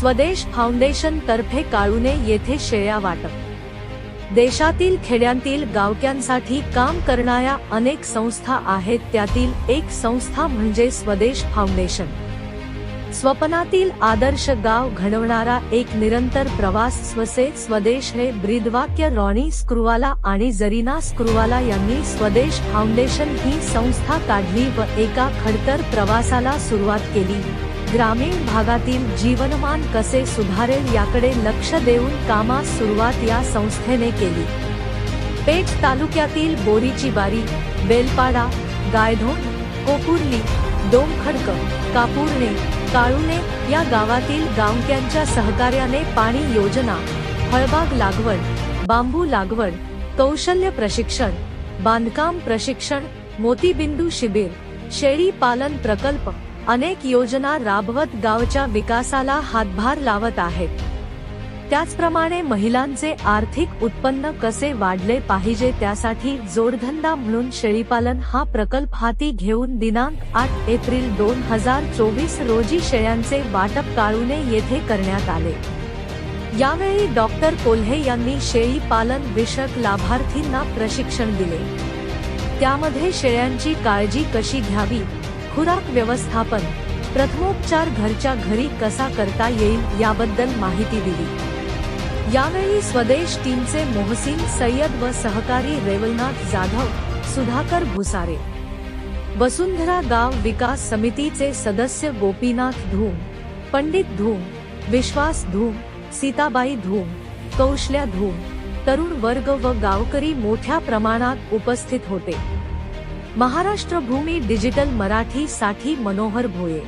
स्वदेश foundation तर्फे काळुने येथे शेळ्या वाटप. देशातील खेड्यांतील गावक्यांसाठी काम करणाऱ्या अनेक संस्था आहेत त्यातील एक संस्था म्हणजे स्वदेश फाउंडेशन. स्वप्नातील आदर्श गाव घडवणारा एक निरंतर प्रवास स्वसे स्वदेश हे ब्रीदवाक्य रॉनी स्क्रुवाला आणि जरीना स्क्रुवाला यांनी स्वदेश फाउंडेशन ही संस्था काढली व एका खडतर प्रवासाला सुरुवात केली. ग्रामीण भागातील जीवनमान कसे सुधारेल याकडे लक्ष देऊन कामास सुरुवात या संस्थेने केली. पेठ तालुक्यातील बोरीची बारी बेलपाडा गायधोण कोकुर्ली डोमखडक कापूरणे काळुणे या गावातील गावक्यांच्या सहकार्याने पाणी योजना फळबाग लागवड बांबू लागवड कौशल्य प्रशिक्षण बांधकाम प्रशिक्षण मोतीबिंदू शिबिर शेळी पालन प्रकल्प अनेक योजना राबवत गावच्या विकासाला हातभार लावत आहेत. त्याचप्रमाणे महिलांचे आर्थिक उत्पन्न कसे वाढले पाहिजे त्यासाठी जोडधंदा म्हणून शेळीपालन हा प्रकल्प हाती घेऊन दिनांक आठ एप्रिल दोन हजार चोवीस रोजी शेळ्यांचे वाटप काळुने येथे करण्यात आले. यावेळी डॉक्टर कोल्हे यांनी शेळी पालन विषयक लाभार्थींना प्रशिक्षण दिले. त्यामध्ये शेळ्यांची काळजी कशी घ्यावी खुराक व्यवस्थापन प्रथमोपचार घरच्या घरी कसा करता येईल याबद्दल माहिती दिली. यावेळी स्वदेश टीमचे मोहसिन सय्यद व सहकारी रेवलनाथ जाधव सुधाकर भुसारे. वसुंधरा गाव विकास समितीचे सदस्य गोपीनाथ धूम पंडित धूम विश्वास धूम सीताबाई धूम कौशल्या धूम तरुण वर्ग व गावकरी मोठ्या प्रमाणात उपस्थित होते. महाराष्ट्र भूमी डिजिटल मराठी साठी मनोहर भोये